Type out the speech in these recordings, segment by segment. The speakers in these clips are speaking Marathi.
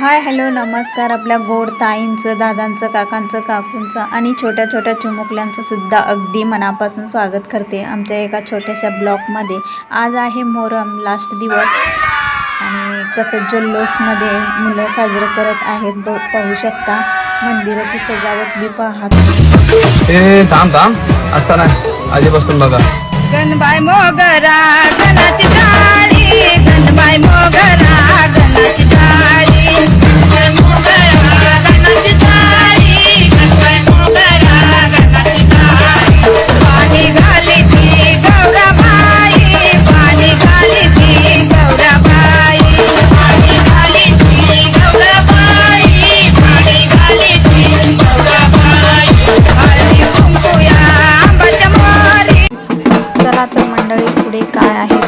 हाय हॅलो नमस्कार. आपल्या गोड ताईंचं दादांचं काकांचं काकूंचं आणि छोट्या छोट्या चिमुकल्यांचं सुद्धा अगदी मनापासून स्वागत करते आमच्या एका छोट्याशा ब्लॉकमध्ये आज आहे मोहरम लास्ट दिवस. आणि कसं जल्लोषमध्ये मुलं साजरं करत आहेत ब पाहू शकता. मंदिराची सजावट बी पाहत. थांब थांब. आता नाही. आधीपासून बघा. गणबाई मोगरा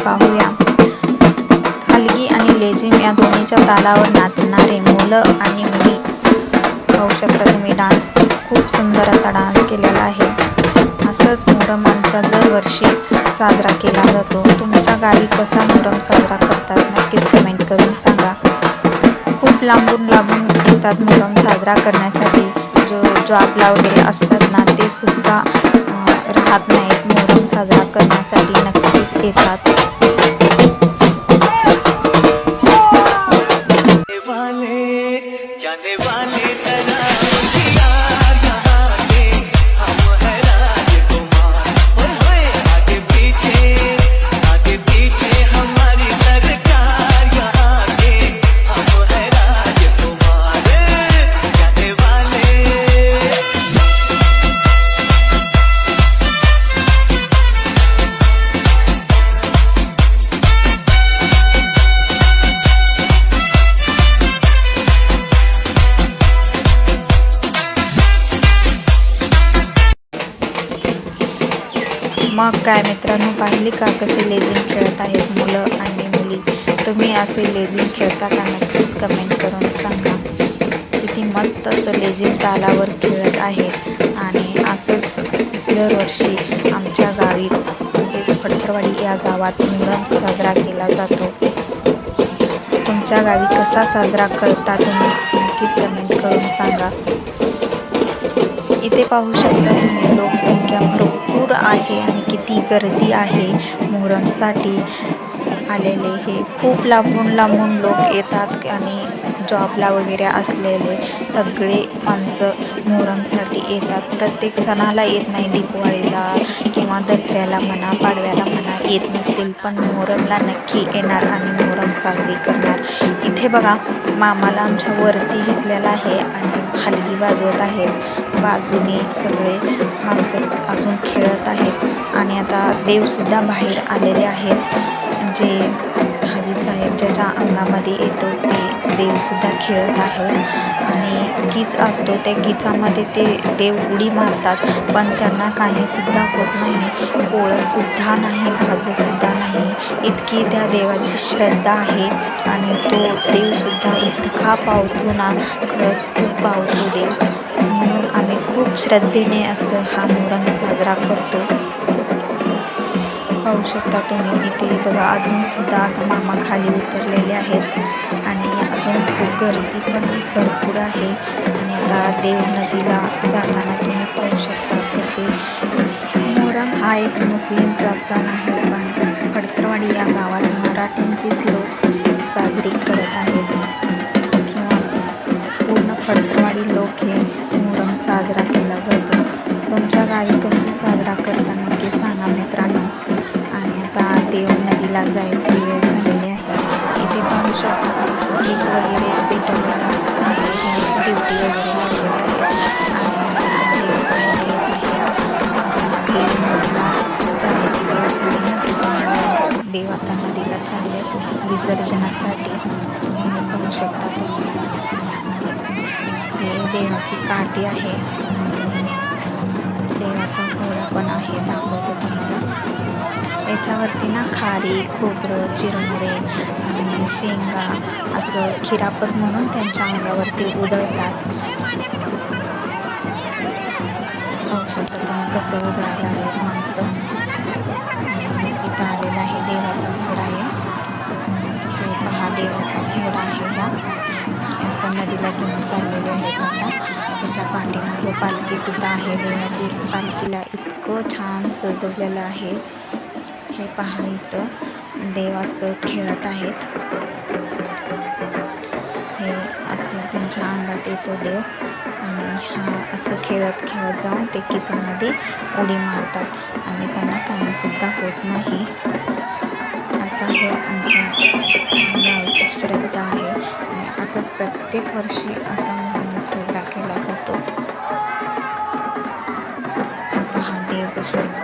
पाहूया. हलगी आणि लेझिम या दोन्हीच्या तालावर नाचणारे मुलं आणि मुली. पाहू शकता तुम्ही डान्स खूप सुंदर असा डान्स केलेला आहे. असंच मोहरम आमच्या दरवर्षी साजरा केला जातो. तुमच्या गावी कसा मोहरम साजरा करतात नक्कीच कमेंट करून सांगा. खूप लांबून लांबून येतात मोहरम साजरा करण्यासाठी. जो जॉबला वगैरे असतात ना ते सुद्धा राहत नाहीत मोहरम साजरा करण्यासाठी. मग काय मित्रांनो पाहिली का कसे लेझिम खेळत आहेत मुलं आणि मुली? तुम्ही असे लेझिम खेळता का नक्कीच कमेंट करून सांगा. किती मस्त असं लेझिम तालावर खेळत आहेत आणि असंच दरवर्षी आमच्या गावी म्हणजे फडतरवाडी या गावात मुहरम साजरा केला जातो. तुमच्या गावी कसा साजरा करता तुम्ही? नक्कीच कमेंट करून सांगा. इथे पाहू शकता तुम्ही लोकसंख्या भरपूर आहे आणि किती गर्दी आहे. मोहरमसाठी आलेले हे खूप लांबून लांबून लोक येतात आणि जॉबला वगैरे असलेले सगळे माणसं मोहरमसाठी येतात. प्रत्येक सणाला येत नाही दीपवाळीला किंवा दसऱ्याला म्हणा पाडव्याला म्हणा येत नसतील पण मोहरमला नक्की येणार आणि मोहरम साजरी करणार. इथे बघा मामाला आमच्या वरती घेतलेला आहे आणि खालगी वाजवत आहेत बाजूने सगळे माणसं अजून खेळत आहेत. आणि आता देवसुद्धा बाहेर आलेले आहेत. जे हाजी साहेब ज्याच्या अंगामध्ये येतो ते देवसुद्धा खेळत आहे. आणि गीच असतो त्या गीचामध्ये ते देव उडी मारतात. पण त्यांना काहीसुद्धा होत नाही. पोळतसुद्धा नाही भाजतसुद्धा नाही. इतकी त्या देवाची श्रद्धा आहे. आणि तो देवसुद्धा इतका पावतो ना खरंच खूप पावतो देव. आम्ही खूप श्रद्धेने असं हा मोहरम साजरा करतो. पाहू शकता तुम्ही इथे बघा अजूनसुद्धा आता मामा खाली उतरलेले आहेत आणि अजून खूप गर्दी पण भरपूर आहे. आणि आता देव नदीला जाताना तुम्ही पाहू शकता कसे मोहरम हा एक मुस्लिमचा सण आहे. पण फडतरवाडी या गावात मराठ्यांचीच लोक साजरी करत आहेत. साजरा केला जातो. तुमच्या गावी कसं साजरा करता नक्की सांगा मित्रांनो. आणि आता देव नदीला जायची वेळ झालेली आहे. इथे पाहू शकता वीज वगैरे पेटवलेलं आहे ड्युटी वगैरे लागलेली आहे. देव नदीला आता नदीला चालले विसर्जनासाठी. पाहू शकता तुम्ही. देवाची काठी आहे. देवाचा घोडा पण आहे दाखवतो तुम्हाला. याच्यावरती ना खारी खोबरं चिरमुरे आणि शेंगा असं खिरापत म्हणून त्यांच्या अंगावरती उधळतात. औषध तुम्ही कसं उधळायला लागलेत सुद्धा आहे. देवाची पालखीला इतकं छान सजवलेलं आहे. हे पहा इथं. देव असं खेळत आहेत. हे असं त्यांच्या अंगात येतो देव. आणि हा असं खेळत खेळत जाऊन ते किचनमध्ये उडी मारतात. आणि त्यांना काहीसुद्धा होत नाही. असा हे आमच्या गावची श्रद्धा आहे. आणि असं प्रत्येक वर्षी असा म्हणून साजरा हा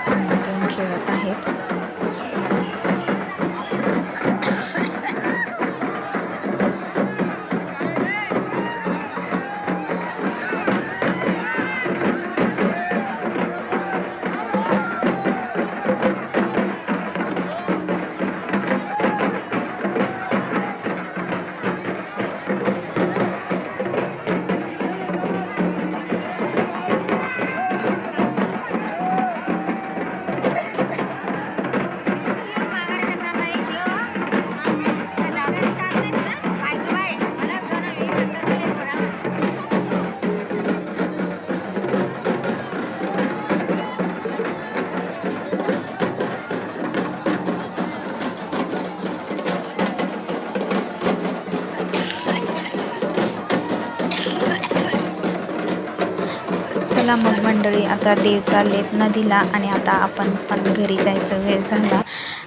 चला मग मंडळी आता देव चाललेत नदीला आणि आता आपण पण घरी जायचं वेळ झाला.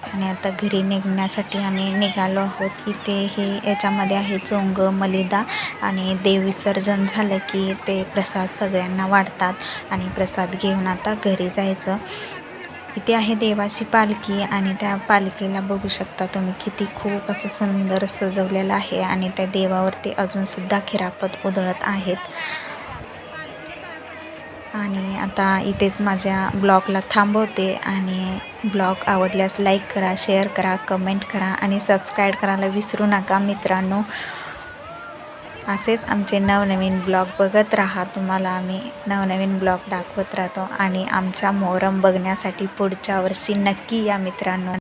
आणि आता घरी निघण्यासाठी आम्ही निघालो आहोत. इथे हे याच्यामध्ये आहे चोंग मलिदा आणि देव विसर्जन झालं की ते प्रसाद सगळ्यांना वाढतात आणि प्रसाद घेऊन आता घरी जायचं. इथे आहे देवाची पालखी आणि त्या पालखीला बघू शकता तुम्ही किती खूप असं सुंदर सजवलेलं आहे आणि त्या देवावरती अजूनसुद्धा खिरापत उधळत आहेत. आणि आता इथेच माझ्या ब्लॉगला थांबवते आणि ब्लॉग आवडल्यास लाईक करा शेअर करा कमेंट करा आणि सबस्क्राईब करायला विसरू नका मित्रांनो. असेच आमचे नवनवीन ब्लॉग बघत राहा. तुम्हाला आम्ही नवनवीन ब्लॉग दाखवत राहतो आणि आमच्या मोहरम बघण्यासाठी पुढच्या वर्षी नक्की या मित्रांनो.